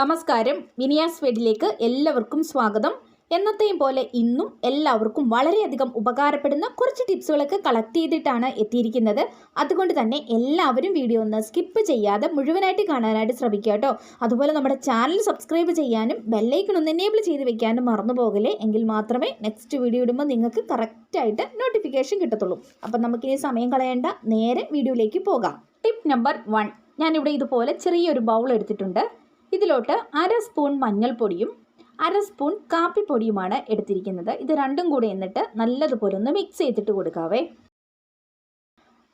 നമസ്കാരം. വിനിയാസ് വീഡിലേക്ക് എല്ലാവർക്കും സ്വാഗതം. എന്നത്തെയും പോലെ ഇന്നും എല്ലാവർക്കും വളരെയധികം ഉപകാരപ്പെടുന്ന കുറച്ച് ടിപ്സുകളൊക്കെ കളക്ട് ചെയ്തിട്ടാണ് എത്തിയിരിക്കുന്നത്. അതുകൊണ്ട് തന്നെ എല്ലാവരും വീഡിയോ ഒന്ന് സ്കിപ്പ് ചെയ്യാതെ മുഴുവനായിട്ട് കാണാനായിട്ട് ശ്രമിക്കുക കേട്ടോ. അതുപോലെ നമ്മുടെ ചാനൽ സബ്സ്ക്രൈബ് ചെയ്യാനും ബെല്ലൈക്കൺ ഒന്ന് എനേബിൾ ചെയ്ത് വെക്കാനും മറന്നു പോകലേ എങ്കിൽ മാത്രമേ നെക്സ്റ്റ് വീഡിയോ ഇടുമ്പോൾ നിങ്ങൾക്ക് കറക്റ്റായിട്ട് നോട്ടിഫിക്കേഷൻ കിട്ടത്തുള്ളൂ. അപ്പം നമുക്കിനി സമയം കളയേണ്ട. നേരെ വീഡിയോയിലേക്ക് പോകാം. ടിപ്പ് നമ്പർ വൺ ഞാനിവിടെ ഇതുപോലെ ചെറിയൊരു ബൗൾ എടുത്തിട്ടുണ്ട്. ഇതിലോട്ട് അര സ്പൂൺ മഞ്ഞൾപ്പൊടിയും അര സ്പൂൺ കാപ്പിപ്പൊടിയുമാണ് എടുത്തിരിക്കുന്നത്. ഇത് രണ്ടും കൂടി എന്നിട്ട് നല്ലതുപോലെ ഒന്ന് മിക്സ് ചെയ്തിട്ട് കൊടുക്കാവേ.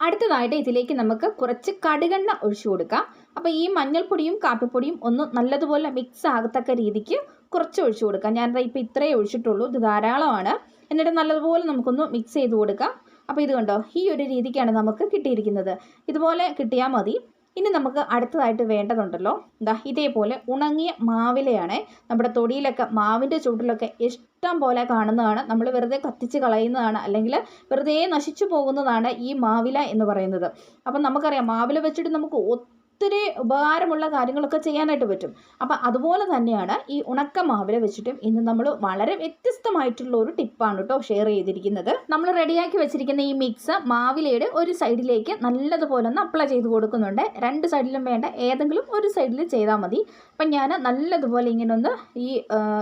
അടുത്തതായിട്ട് ഇതിലേക്ക് നമുക്ക് കുറച്ച് കടുകെണ്ണ ഒഴിച്ചു കൊടുക്കാം. അപ്പോൾ ഈ മഞ്ഞൾപ്പൊടിയും കാപ്പിപ്പൊടിയും ഒന്ന് നല്ലതുപോലെ മിക്സ് ആകത്തക്ക രീതിക്ക് കുറച്ച് ഒഴിച്ചു കൊടുക്കാം. ഞാൻ ഇപ്പോൾ ഇത്രയേ ഒഴിച്ചിട്ടുള്ളൂ. ഇത് ധാരാളമാണ്. എന്നിട്ട് നല്ലതുപോലെ നമുക്കൊന്ന് മിക്സ് ചെയ്ത് കൊടുക്കാം. അപ്പോൾ ഇത് കണ്ടോ ഈ ഒരു രീതിക്കാണ് നമുക്ക് കിട്ടിയിരിക്കുന്നത്. ഇതുപോലെ കിട്ടിയാൽ മതി. ഇനി നമുക്ക് അടുത്തതായിട്ട് വേണ്ടതുണ്ടല്ലോ. എന്താ ഇതേപോലെ ഉണങ്ങിയ മാവിലയാണ് നമ്മുടെ തൊടിയിലൊക്കെ മാവിന്റെ ചുവട്ടിലൊക്കെ ഇഷ്ടം പോലെ കാണുന്നതാണ്. നമ്മൾ വെറുതെ കത്തിച്ച് കളയുന്നതാണ്. അല്ലെങ്കിൽ വെറുതെ നശിച്ചു പോകുന്നതാണ് ഈ മാവില എന്ന് പറയുന്നത്. അപ്പം നമുക്കറിയാം മാവില വെച്ചിട്ട് നമുക്ക് ഒത്തിരി ഉപകാരമുള്ള കാര്യങ്ങളൊക്കെ ചെയ്യാനായിട്ട് പറ്റും. അപ്പം അതുപോലെ തന്നെയാണ് ഈ ഉണക്ക മാവില വെച്ചിട്ടും ഇന്ന് നമ്മൾ വളരെ വ്യത്യസ്തമായിട്ടുള്ള ഒരു ടിപ്പാണ് കേട്ടോ ഷെയർ ചെയ്തിരിക്കുന്നത്. നമ്മൾ റെഡിയാക്കി വെച്ചിരിക്കുന്ന ഈ മിക്സ് മാവിലയുടെ ഒരു സൈഡിലേക്ക് നല്ലതുപോലെ ഒന്ന് അപ്ലൈ ചെയ്ത് കൊടുക്കുന്നുണ്ട്. രണ്ട് സൈഡിലും വേണ്ട ഏതെങ്കിലും ഒരു സൈഡിൽ ചെയ്താൽ മതി. അപ്പം ഞാൻ നല്ലതുപോലെ ഇങ്ങനെ ഒന്ന് ഈ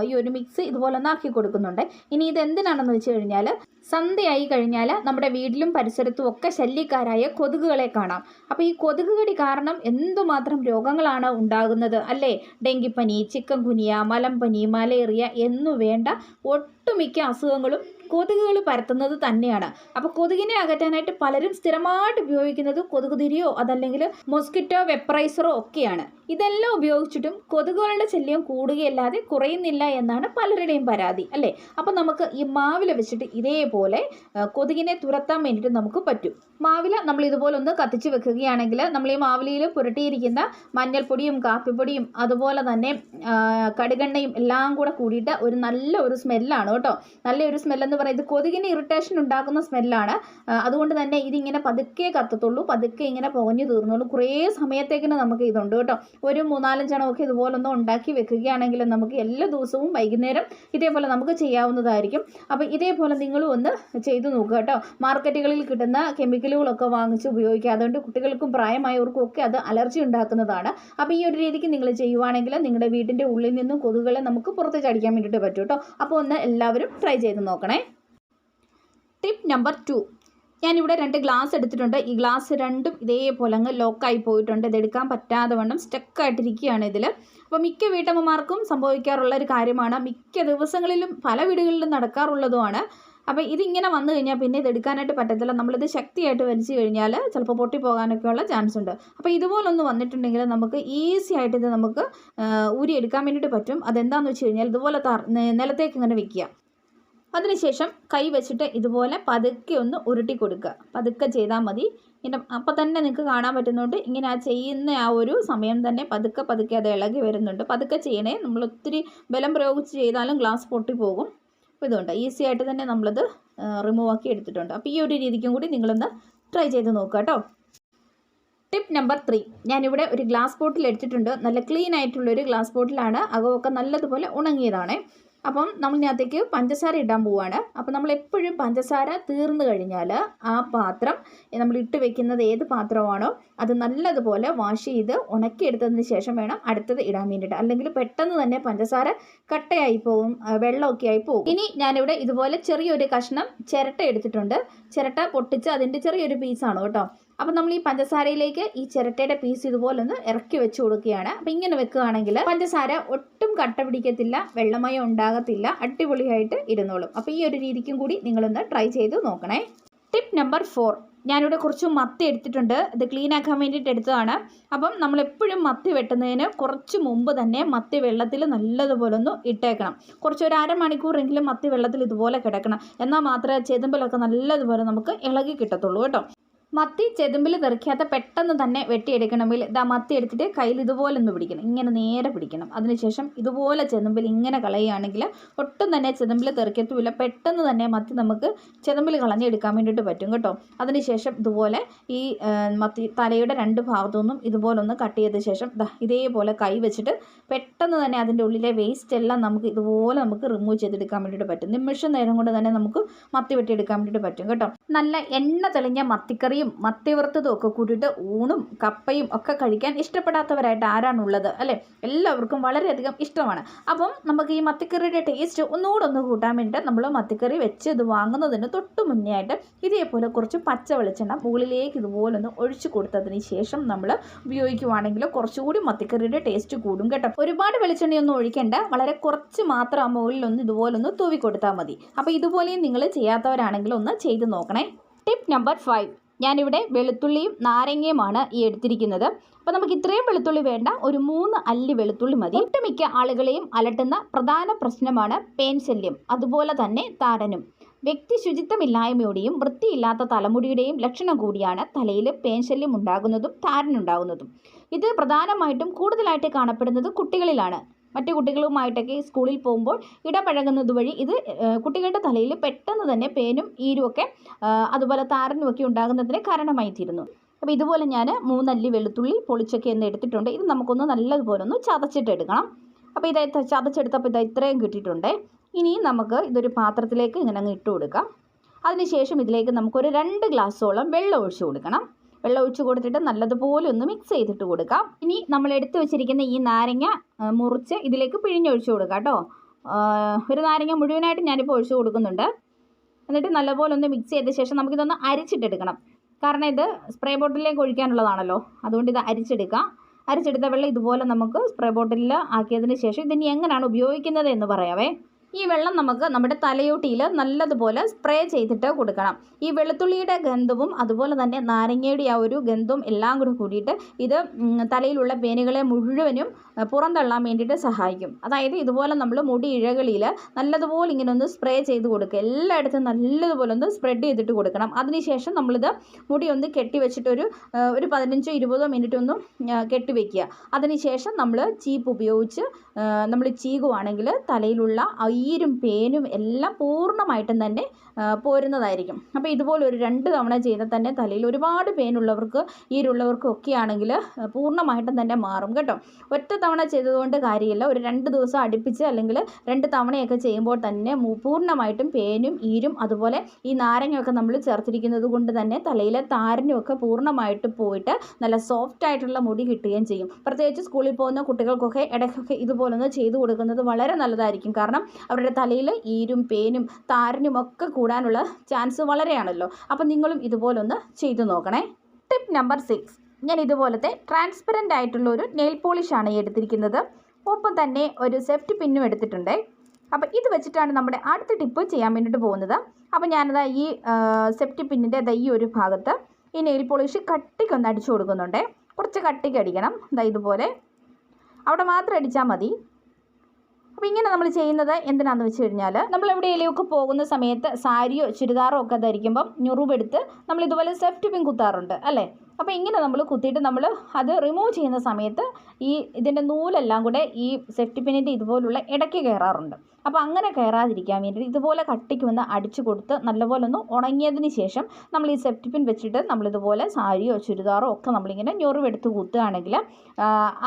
ഈ ഒരു മിക്സ് ഇതുപോലെ ഒന്ന് ആക്കി കൊടുക്കുന്നുണ്ട്. ഇനി ഇത് എന്തിനാണെന്ന് വെച്ച് കഴിഞ്ഞാൽ സന്ധ്യയായി കഴിഞ്ഞാൽ നമ്മുടെ വീട്ടിലും പരിസരത്തും ഒക്കെ ശല്യക്കാരായ കൊതുകുകളെ കാണാം. അപ്പോൾ ഈ കൊതുക് കടി കാരണം എന്തുമാത്രം രോഗങ്ങളാണ് ഉണ്ടാകുന്നത് അല്ലേ? ഡെങ്കിപ്പനി ചിക്കൻ മലമ്പനി മലേറിയ എന്നു വേണ്ട ഒട്ടുമിക്ക അസുഖങ്ങളും കൊതുകുകൾ പരത്തുന്നത് തന്നെയാണ്. അപ്പോൾ കൊതുകിനെ അകറ്റാനായിട്ട് പലരും സ്ഥിരമായിട്ട് ഉപയോഗിക്കുന്നത് കൊതുകുതിരിയോ അതല്ലെങ്കിൽ മൊസ്കിറ്റോ വെപ്പറൈസറോ ഒക്കെയാണ്. ഇതെല്ലാം ഉപയോഗിച്ചിട്ടും കൊതുകുകളുടെ ശല്യം കൂടുകയല്ലാതെ കുറയുന്നില്ല എന്നാണ് പലരുടെയും പരാതി അല്ലേ? അപ്പോൾ നമുക്ക് ഈ മാവില വെച്ചിട്ട് ഇതേപോലെ കൊതുകിനെ തുരത്താൻ വേണ്ടിയിട്ട് നമുക്ക് പറ്റും. മാവില നമ്മൾ ഇതുപോലെ ഒന്ന് കത്തിച്ച് വെക്കുകയാണെങ്കിൽ നമ്മൾ ഈ മാവിലയിൽ പുരട്ടിയിരിക്കുന്ന മഞ്ഞൾപ്പൊടിയും കാപ്പിപ്പൊടിയും അതുപോലെ തന്നെ കടുകെണ്ണയും എല്ലാം കൂടെ കൂടിയിട്ട് ഒരു നല്ല ഒരു സ്മെല്ലാണ് കേട്ടോ. നല്ലൊരു സ്മെല്ലെന്ന് പറയുന്നത് കൊതുകിന് ഇറിറ്റേഷൻ ഉണ്ടാക്കുന്ന സ്മെല്ലാണ് അതുകൊണ്ട് തന്നെ ഇതിങ്ങനെ പതുക്കെ കത്തത്തുള്ളൂ. പതുക്കെ ഇങ്ങനെ പുകഞ്ഞു തീർന്നുള്ളൂ കുറേ സമയത്തേക്കിന് നമുക്ക് ഇതുണ്ട് കേട്ടോ. ഒരു മൂന്നാലഞ്ചെണ്ണമൊക്കെ ഇതുപോലൊന്നും ഉണ്ടാക്കി വെക്കുകയാണെങ്കിൽ നമുക്ക് എല്ലാ ദിവസവും വൈകുന്നേരം ഇതേപോലെ നമുക്ക് ചെയ്യാവുന്നതായിരിക്കും. അപ്പോൾ ഇതേപോലെ നിങ്ങളും ഒന്ന് ചെയ്തു നോക്കുക കേട്ടോ. മാർക്കറ്റുകളിൽ കിട്ടുന്ന കെമിക്കലുകളൊക്കെ വാങ്ങിച്ച് ഉപയോഗിക്കുക. അതുകൊണ്ട് കുട്ടികൾക്കും പ്രായമായവർക്കും ഒക്കെ അത് അലർജി ഉണ്ടാക്കുന്നതാണ്. അപ്പോൾ ഈ ഒരു രീതിക്ക് നിങ്ങൾ ചെയ്യുവാണെങ്കിൽ നിങ്ങളുടെ വീടിന്റെ ഉള്ളിൽ നിന്നും കൊതുകുകളെ നമുക്ക് പുറത്തേക്ക് ചടിക്കാൻ വേണ്ടിയിട്ട് പറ്റും കേട്ടോ. അപ്പോൾ ഒന്ന് എല്ലാവരും ട്രൈ ചെയ്ത് നോക്കണേ. നമ്പർ ടു ഞാനിവിടെ രണ്ട് ഗ്ലാസ് എടുത്തിട്ടുണ്ട്. ഈ ഗ്ലാസ് രണ്ടും ഇതേപോലെ അങ്ങ് ലോക്കായി പോയിട്ടുണ്ട്. ഇതെടുക്കാൻ പറ്റാതെ വണ്ണം സ്റ്റക്കായിട്ടിരിക്കുകയാണ് ഇതിൽ അപ്പോൾ മിക്ക വീട്ടമ്മമാർക്കും സംഭവിക്കാറുള്ള ഒരു കാര്യമാണ്. മിക്ക ദിവസങ്ങളിലും പല വീടുകളിലും നടക്കാറുള്ളതുമാണ്. അപ്പോൾ ഇതിങ്ങനെ വന്നു കഴിഞ്ഞാൽ പിന്നെ ഇത് എടുക്കാനായിട്ട് പറ്റത്തില്ല. നമ്മളിത് ശക്തിയായിട്ട് വലിച്ചു കഴിഞ്ഞാൽ ചിലപ്പോൾ പൊട്ടിപ്പോകാനൊക്കെയുള്ള ചാൻസ് ഉണ്ട്. അപ്പോൾ ഇതുപോലൊന്ന് വന്നിട്ടുണ്ടെങ്കിൽ നമുക്ക് ഈസി ആയിട്ട് ഇത് നമുക്ക് ഊരിയെടുക്കാൻ വേണ്ടിയിട്ട് പറ്റും. അതെന്താണെന്ന് വെച്ച് കഴിഞ്ഞാൽ ഇതുപോലെ നിലത്തേക്ക് ഇങ്ങനെ വെക്കുക. അതിനുശേഷം കൈ വെച്ചിട്ട് ഇതുപോലെ പതുക്കെ ഒന്ന് ഉരുട്ടി കൊടുക്കുക. പതുക്കെ ചെയ്താൽ മതി. ഇങ്ങനെ അപ്പം തന്നെ നിങ്ങൾക്ക് കാണാൻ പറ്റുന്നുണ്ട്. ഇങ്ങനെ ആ ചെയ്യുന്ന ആ ഒരു സമയം തന്നെ പതുക്കെ പതുക്കെ അത് ഇളകി വരുന്നുണ്ട്. പതുക്കെ ചെയ്യണേ. നമ്മൾ ഒത്തിരി ബലം പ്രയോഗിച്ച് ചെയ്താലും ഗ്ലാസ് പൊട്ടി പോകും. അപ്പോൾ ഇതുകൊണ്ട് ഈസി ആയിട്ട് തന്നെ നമ്മളത് റിമൂവ് ആക്കി എടുത്തിട്ടുണ്ട്. അപ്പോൾ ഈ ഒരു രീതിക്കും കൂടി നിങ്ങളൊന്ന് ട്രൈ ചെയ്ത് നോക്കുക കേട്ടോ. ടിപ്പ് നമ്പർ ത്രീ ഞാനിവിടെ ഒരു ഗ്ലാസ് ബോട്ടിൽ എടുത്തിട്ടുണ്ട്. നല്ല ക്ലീൻ ആയിട്ടുള്ള ഒരു ഗ്ലാസ് ബോട്ടിലാണ്. അകമൊക്കെ നല്ലതുപോലെ ഉണങ്ങിയതാണ്. അപ്പം നമ്മൾ നമ്മളിനകത്തേക്ക് പഞ്ചസാര ഇടാൻ പോവുകയാണ് അപ്പം നമ്മൾ എപ്പോഴും പഞ്ചസാര തീർന്നു കഴിഞ്ഞാൽ ആ പാത്രം നമ്മൾ ഇട്ട് വെക്കുന്നത് ഏത് പാത്രമാണോ അത് നല്ലതുപോലെ വാഷ് ചെയ്ത് ഉണക്കിയെടുത്തതിന് ശേഷം വേണം അടുത്തത് ഇടാൻ വേണ്ടിയിട്ട്. അല്ലെങ്കിൽ പെട്ടെന്ന് തന്നെ പഞ്ചസാര കട്ടയായി പോവും വെള്ളമൊക്കെ ആയി പോകും ഇനി ഞാനിവിടെ ഇതുപോലെ ചെറിയൊരു കഷ്ണം ചിരട്ട എടുത്തിട്ടുണ്ട്. ചിരട്ട പൊട്ടിച്ച് അതിന്റെ ചെറിയൊരു പീസാണ് കേട്ടോ. അപ്പം നമ്മൾ ഈ പഞ്ചസാരയിലേക്ക് ഈ ചിരട്ടയുടെ പീസ് ഇതുപോലെ ഒന്ന് ഇറക്കി വെച്ച് കൊടുക്കുകയാണ്. അപ്പം ഇങ്ങനെ വെക്കുകയാണെങ്കിൽ പഞ്ചസാര ഒട്ടും കട്ട പിടിക്കത്തില്ല വെള്ളമയം ഉണ്ടാകത്തില്ല അടിപൊളിയായിട്ട് ഇരുന്നോളും. അപ്പോൾ ഈ ഒരു രീതിക്കും കൂടി നിങ്ങളൊന്ന് ട്രൈ ചെയ്ത് നോക്കണേ. ടിപ്പ് നമ്പർ ഫോർ ഞാനിവിടെ കുറച്ച് മത്തി എടുത്തിട്ടുണ്ട്. ഇത് ക്ലീൻ ആക്കാൻ വേണ്ടിയിട്ട് എടുത്തതാണ്. അപ്പം നമ്മൾ എപ്പോഴും മത്തി വെട്ടുന്നതിന് കുറച്ച് മുമ്പ് തന്നെ മത്തി വെള്ളത്തിൽ നല്ലതുപോലെ ഒന്ന് ഇട്ടേക്കണം. കുറച്ച് ഒരു അരമണിക്കൂറെങ്കിലും മത്തി വെള്ളത്തിൽ ഇതുപോലെ കിടക്കണം. എന്നാൽ മാത്രമേ ചേതമ്പലൊക്കെ നല്ലതുപോലെ നമുക്ക് ഇളകി കിട്ടത്തുള്ളൂ കേട്ടോ. മത്തി ചെതുമ്പിൽ തെറിക്കാത്ത പെട്ടെന്ന് തന്നെ വെട്ടിയെടുക്കണമെങ്കിൽ ഇതാ മത്തി എടുത്തിട്ട് കയ്യിൽ ഇതുപോലെ ഒന്ന് പിടിക്കണം. ഇങ്ങനെ നേരെ പിടിക്കണം. അതിനുശേഷം ഇതുപോലെ ചെതുമ്പിൽ ഇങ്ങനെ കളയുകയാണെങ്കിൽ ഒട്ടും തന്നെ ചെതുമ്പിൽ തെറിക്കത്തുമില്ല. പെട്ടെന്ന് തന്നെ മത്തി നമുക്ക് ചെതുമ്പിൽ കളഞ്ഞെടുക്കാൻ വേണ്ടിയിട്ട് പറ്റും കേട്ടോ. അതിനുശേഷം ഇതുപോലെ ഈ മത്തി തലയുടെ രണ്ട് ഭാഗത്തുനിന്നും ഇതുപോലെ ഒന്ന് കട്ട് ചെയ്ത ശേഷം ഇതേപോലെ കൈ വെച്ചിട്ട് പെട്ടെന്ന് തന്നെ അതിന്റെ ഉള്ളിലെ വേസ്റ്റ് എല്ലാം നമുക്ക് ഇതുപോലെ നമുക്ക് റിമൂവ് ചെയ്തെടുക്കാൻ വേണ്ടിയിട്ട് പറ്റും. നിമിഷം നേരം കൊണ്ട് തന്നെ നമുക്ക് മത്തി വെട്ടിയെടുക്കാൻ വേണ്ടിയിട്ട് പറ്റും കേട്ടോ. നല്ല എണ്ണ തെളിഞ്ഞ മത്തിക്കറിയും മത്തി വറുത്തതും ഒക്കെ കൂട്ടിയിട്ട് ഊണും കപ്പയും ഒക്കെ കഴിക്കാൻ ഇഷ്ടപ്പെടാത്തവരായിട്ട് ആരാണുള്ളത് അല്ലേ? എല്ലാവർക്കും വളരെയധികം ഇഷ്ടമാണ്. അപ്പം നമുക്ക് ഈ മത്തിക്കറിയുടെ ടേസ്റ്റ് ഒന്നുകൂടെ ഒന്ന് കൂട്ടാൻ വേണ്ടിയിട്ട് നമ്മൾ മത്തിക്കറി വെച്ച് ഇത് വാങ്ങുന്നതിന് തൊട്ട് മുന്നേ ആയിട്ട് ഇതേപോലെ കുറച്ച് പച്ച വെളിച്ചെണ്ണ മുകളിലേക്ക് ഇതുപോലെ ഒന്ന് ഒഴിച്ചു കൊടുത്തതിന് ശേഷം നമ്മൾ ഉപയോഗിക്കുവാണെങ്കിൽ കുറച്ചുകൂടി മത്തിക്കറിയുടെ ടേസ്റ്റ് കൂടും കേട്ടോ. ഒരുപാട് വെളിച്ചെണ്ണയൊന്നും ഒഴിക്കേണ്ട വളരെ കുറച്ച് മാത്രം ആ മുകളിലൊന്ന് ഇതുപോലൊന്ന് തൂവി കൊടുത്താൽ മതി. അപ്പോൾ ഇതുപോലെയും നിങ്ങൾ ചെയ്യാത്തവരാണെങ്കിൽ ഒന്ന് ചെയ്ത് നോക്കണേ. ടിപ്പ് നമ്പർ ഫൈവ് ഞാനിവിടെ വെളുത്തുള്ളിയും നാരങ്ങയുമാണ് ഈ എടുത്തിരിക്കുന്നത്. അപ്പോൾ നമുക്ക് ഇത്രയും വെളുത്തുള്ളി വേണ്ട. ഒരു മൂന്ന് അല്ലി വെളുത്തുള്ളി മതി. ഒട്ടുമിക്ക ആളുകളെയും അലട്ടുന്ന പ്രധാന പ്രശ്നമാണ് പേൻ ശല്യം അതുപോലെ തന്നെ താരനും വ്യക്തി ശുചിത്വമില്ലായ്മയുടെയും വൃത്തിയില്ലാത്ത തലമുടിയുടെയും ലക്ഷണം കൂടിയാണ് തലയിൽ പേൻ ശല്യം ഉണ്ടാകുന്നതും താരനുണ്ടാകുന്നതും. ഇത് പ്രധാനമായിട്ടും കൂടുതലായിട്ട് കാണപ്പെടുന്നത് കുട്ടികളിലാണ്. മറ്റു കുട്ടികളുമായിട്ടൊക്കെ സ്കൂളിൽ പോകുമ്പോൾ ഇടപഴകുന്നത് വഴി ഇത് കുട്ടികളുടെ തലയിൽ പെട്ടെന്ന് തന്നെ പേനും ഈരുമൊക്കെ അതുപോലെ താരനും ഒക്കെ ഉണ്ടാകുന്നതിന് കാരണമായി തീരുന്നു അപ്പോൾ ഇതുപോലെ ഞാൻ മൂന്നല്ലി വെളുത്തുള്ളി പൊളിച്ചൊക്കെ എന്ന് എടുത്തിട്ടുണ്ട്. ഇത് നമുക്കൊന്ന് നല്ലതുപോലെ ഒന്ന് ചതച്ചിട്ട് എടുക്കണം. അപ്പോൾ ഇത് ചതച്ചെടുത്തപ്പോൾ ഇത് ഇത്രയും കിട്ടിയിട്ടുണ്ട്. ഇനി നമുക്ക് ഇതൊരു പാത്രത്തിലേക്ക് ഇങ്ങനെ അങ്ങ് ഇട്ട് കൊടുക്കാം. അതിനുശേഷം ഇതിലേക്ക് നമുക്കൊരു രണ്ട് ഗ്ലാസ്സോളം വെള്ളം ഒഴിച്ചു കൊടുക്കണം. വെള്ളം ഒഴിച്ച് കൊടുത്തിട്ട് നല്ലതുപോലെ ഒന്ന് മിക്സ് ചെയ്തിട്ട് കൊടുക്കാം. ഇനി നമ്മൾ എടുത്തു വെച്ചിരിക്കുന്ന ഈ നാരങ്ങ മുറിച്ച് ഇതിലേക്ക് പിഴിഞ്ഞൊഴിച്ച് കൊടുക്കാം കേട്ടോ. ഒരു നാരങ്ങ മുഴുവനായിട്ട് ഞാനിപ്പോൾ ഒഴിച്ച് കൊടുക്കുന്നുണ്ട്. എന്നിട്ട് നല്ലപോലെ ഒന്ന് മിക്സ് ചെയ്ത ശേഷം നമുക്കിതൊന്ന് അരിച്ചിട്ടെടുക്കണം കാരണം ഇത് സ്പ്രേ ബോട്ടിലേക്ക് ഒഴിക്കാനുള്ളതാണല്ലോ. അതുകൊണ്ട് ഇത് അരിച്ചെടുക്കാം. അരിച്ചെടുത്ത വെള്ളം ഇതുപോലെ നമുക്ക് സ്പ്രേ ബോട്ടിലിൽ ആക്കിയതിന് ശേഷം ഇതിനി എങ്ങനെയാണ് ഉപയോഗിക്കുന്നത് എന്ന് പറയാവേ. ഈ വെള്ളം നമുക്ക് നമ്മുടെ തലയോട്ടിയിൽ നല്ലതുപോലെ സ്പ്രേ ചെയ്തിട്ട് കൊടുക്കണം. ഈ വെളുത്തുള്ളിയുടെ ഗന്ധവും അതുപോലെ തന്നെ നാരങ്ങയുടെ ആ ഒരു ഗന്ധവും എല്ലാം കൂടി കൂടിയിട്ട് ഇത് തലയിലുള്ള പേനുകളെ മുഴുവനും പുറന്തള്ളാൻ വേണ്ടിയിട്ട് സഹായിക്കും. അതായത് ഇതുപോലെ നമ്മൾ മുടി ഇഴകളിൽ നല്ലതുപോലെ ഇങ്ങനെ ഒന്ന് സ്പ്രേ ചെയ്ത് കൊടുക്കുക. എല്ലായിടത്തും നല്ലതുപോലെ ഒന്ന് സ്പ്രെഡ് ചെയ്തിട്ട് കൊടുക്കണം. അതിനുശേഷം നമ്മളിത് മുടി ഒന്ന് കെട്ടി വെച്ചിട്ടൊരു ആ, ഒരു പതിനഞ്ചോ ഇരുപതോ മിനിറ്റ് ഒന്ന് കെട്ടി അതിനുശേഷം നമ്മൾ ചീപ്പ് ഉപയോഗിച്ച് നമ്മൾ ചീകുവാണെങ്കിൽ തലയിലുള്ള ഈരും പേനും എല്ലാം പൂർണമായിട്ടും തന്നെ പോരുന്നതായിരിക്കും. അപ്പോൾ ഇതുപോലെ ഒരു രണ്ട് തവണ ചെയ്താൽ തന്നെ തലയിൽ ഒരുപാട് പേനുള്ളവർക്ക് ഈരുള്ളവർക്കും ഒക്കെ ആണെങ്കിൽ പൂർണമായിട്ടും തന്നെ മാറും കേട്ടോ. ഒറ്റ തവണ ചെയ്തതുകൊണ്ട് കാര്യമില്ല. ഒരു രണ്ട് ദിവസം അടുപ്പിച്ച് അല്ലെങ്കിൽ രണ്ട് തവണയൊക്കെ ചെയ്യുമ്പോൾ തന്നെ പൂർണമായിട്ടും പേനും ഈരും അതുപോലെ ഈ നാരങ്ങയൊക്കെ നമ്മൾ ചേർത്തിരിക്കുന്നത് കൊണ്ട് തന്നെ തലയിലെ താരനുമൊക്കെ പൂർണമായിട്ട് പോയിട്ട് നല്ല സോഫ്റ്റ് ആയിട്ടുള്ള മുടി കിട്ടുകയും ചെയ്യും. പ്രത്യേകിച്ച് സ്കൂളിൽ പോകുന്ന കുട്ടികൾക്കൊക്കെ ഇടയ്ക്കൊക്കെ ഇതുപോലൊന്ന് ചെയ്തു കൊടുക്കുന്നത് വളരെ നല്ലതായിരിക്കും. കാരണം അവരുടെ തലയിൽ ഈരും പേനും താരനും ഒക്കെ കൂടാനുള്ള ചാൻസ് വളരെയാണല്ലോ. അപ്പം നിങ്ങളും ഇതുപോലൊന്ന് ചെയ്തു നോക്കണേ. ടിപ്പ് നമ്പർ സിക്സ് ഞാൻ ഇതുപോലത്തെ ട്രാൻസ്പെറന്റ് ആയിട്ടുള്ള ഒരു നെയിൽ പോളിഷാണ് എടുത്തിരിക്കുന്നത്. ഒപ്പം തന്നെ ഒരു സെഫ്റ്റ് പിന്നും എടുത്തിട്ടുണ്ട്. അപ്പോൾ ഇത് വെച്ചിട്ടാണ് നമ്മുടെ അടുത്ത ടിപ്പ് ചെയ്യാൻ വേണ്ടിയിട്ട് പോകുന്നത്. അപ്പോൾ ഞാനത് ഈ സെഫ്റ്റി പിന്നിന്റെ ഈ ഒരു ഭാഗത്ത് ഈ നെയിൽ പോളിഷ് കട്ടിക്കൊന്ന് അടിച്ചു കൊടുക്കുന്നുണ്ട്. കുറച്ച് കട്ടിക്ക് അടിക്കണം. ദാ ഇതുപോലെ അവിടെ മാത്രം അടിച്ചാൽ മതി. അപ്പോൾ ഇങ്ങനെ നമ്മൾ ചെയ്യുന്നത് എന്തിനാണെന്ന് വെച്ച് കഴിഞ്ഞാൽ നമ്മൾ എവിടെയെങ്കിലുമൊക്കെ പോകുന്ന സമയത്ത് സാരിയോ ചുരിദാറോ ഒക്കെ ധരിക്കുമ്പം ഞുറുവെടുത്ത് നമ്മൾ ഇതുപോലെ സെഫ്റ്റ് പിൻ കുത്താറുണ്ട് അല്ലേ? അപ്പോൾ ഇങ്ങനെ നമ്മൾ കുത്തിയിട്ട് നമ്മൾ അത് റിമൂവ് ചെയ്യുന്ന സമയത്ത് ഈ ഇതിന്റെ നൂലെല്ലാം കൂടെ ഈ സെഫ്റ്റി പിന്നിന്റെ ഇതുപോലുള്ള ഇടയ്ക്ക് കയറാറുണ്ട് അപ്പോൾ അങ്ങനെ കയറാതിരിക്കാൻ വേണ്ടി ഇതുപോലെ കട്ടിക്ക് വന്ന് അടിച്ചു കൊടുത്ത് നല്ലപോലെ ഒന്ന് ഉണങ്ങിയതിന് ശേഷം നമ്മൾ ഈ സെഫ്റ്റി പിൻ വെച്ചിട്ട് നമ്മളിതുപോലെ സാരിയോ ചുരിദാറോ ഒക്കെ നമ്മളിങ്ങനെ ഞൊറിവെടുത്ത് കുത്തുകയാണെങ്കിൽ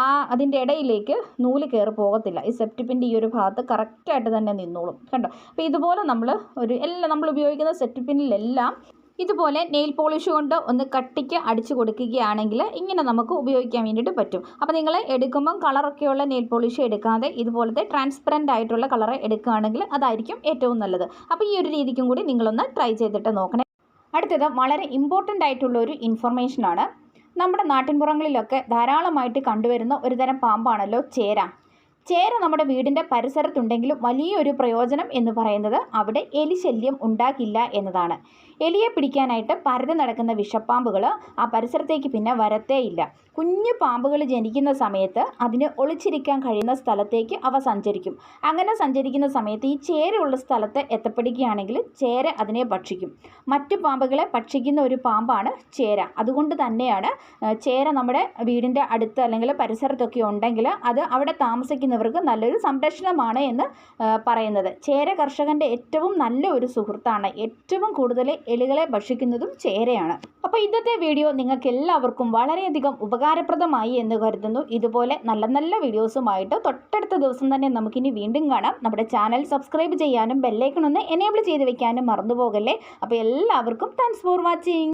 ആ അതിന്റെ ഇടയിലേക്ക് നൂൽ കയറി പോകത്തില്ല. ഈ സെഫ്റ്റി പിന്റെ ഈ ഒരു ഭാഗത്ത് കറക്റ്റായിട്ട് തന്നെ നിന്നോളും. കണ്ടോ? അപ്പോൾ ഇതുപോലെ നമ്മൾ ഒരു എല്ലാം നമ്മൾ ഉപയോഗിക്കുന്ന സെഫ്റ്റി പിന്നിലെല്ലാം ഇതുപോലെ നെയിൽ പോളിഷ് കൊണ്ട് ഒന്ന് കട്ടിക്ക് അടിച്ചു കൊടുക്കുകയാണെങ്കിൽ ഇങ്ങനെ നമുക്ക് ഉപയോഗിക്കാൻ വേണ്ടിയിട്ട് പറ്റും. അപ്പോൾ നിങ്ങൾ എടുക്കുമ്പം കളറൊക്കെയുള്ള നെയിൽ പോളിഷ് എടുക്കാതെ ഇതുപോലത്തെ ട്രാൻസ്പെറന്റ് ആയിട്ടുള്ള കളർ എടുക്കുകയാണെങ്കിൽ അതായിരിക്കും ഏറ്റവും നല്ലത്. അപ്പോൾ ഈ ഒരു രീതിക്കും കൂടി നിങ്ങളൊന്ന് ട്രൈ ചെയ്തിട്ട് നോക്കണേ. അടുത്തത് വളരെ ഇമ്പോർട്ടന്റ് ആയിട്ടുള്ള ഒരു ഇൻഫർമേഷനാണ് നമ്മുടെ നാട്ടിൻപുറങ്ങളിലൊക്കെ ധാരാളമായിട്ട് കണ്ടുവരുന്ന ഒരു തരം പാമ്പാണല്ലോ ചേര. ചേര നമ്മുടെ വീടിന്റെ പരിസരത്തുണ്ടെങ്കിലും വലിയൊരു പ്രയോജനം എന്ന് പറയുന്നത് അവിടെ എലിശല്യം ഉണ്ടാക്കില്ല എന്നതാണ്. എലിയെ പിടിക്കാനായിട്ട് പരതി നടക്കുന്ന വിഷപ്പാമ്പുകൾ ആ പരിസരത്തേക്ക് പിന്നെ വരത്തേയില്ല കുഞ്ഞു പാമ്പുകൾ ജനിക്കുന്ന സമയത്ത് അതിന് ഒളിച്ചിരിക്കാൻ കഴിയുന്ന സ്ഥലത്തേക്ക് അവ സഞ്ചരിക്കും. അങ്ങനെ സഞ്ചരിക്കുന്ന സമയത്ത് ഈ ചേരയുള്ള സ്ഥലത്ത് എത്തപ്പെടുകയാണെങ്കിൽ ചേര അതിനെ ഭക്ഷിക്കും. മറ്റു പാമ്പുകളെ ഭക്ഷിക്കുന്ന ഒരു പാമ്പാണ് ചേര. അതുകൊണ്ട് തന്നെയാണ് ചേര നമ്മുടെ വീടിന്റെ അടുത്ത് അല്ലെങ്കിൽ പരിസരത്തൊക്കെ ഉണ്ടെങ്കിൽ അത് അവിടെ താമസിക്കുന്നവർക്ക് നല്ലൊരു സംരക്ഷണമാണ് എന്ന് പറയുന്നത്. ചേര കർഷകന്റെ ഏറ്റവും നല്ല ഒരു സുഹൃത്താണ്. ഏറ്റവും കൂടുതൽ എലികളെ ഭക്ഷിക്കുന്നതും ചേരയാണ്. അപ്പോൾ ഇന്നത്തെ വീഡിയോ നിങ്ങൾക്ക് എല്ലാവർക്കും വളരെയധികം ഉപകാരപ്രദമായി എന്ന് കരുതുന്നു. ഇതുപോലെ നല്ല നല്ല വീഡിയോസുമായിട്ട് തൊട്ടടുത്ത ദിവസം തന്നെ നമുക്കിനി വീണ്ടും കാണാം. നമ്മുടെ ചാനൽ സബ്സ്ക്രൈബ് ചെയ്യാനും ബെല്ലൈക്കൺ ഒന്ന് എനേബിൾ ചെയ്ത് വെക്കാനും മറന്നു പോകല്ലേ അപ്പോൾ എല്ലാവർക്കും താങ്ക്സ് ഫോർ വാച്ചിങ്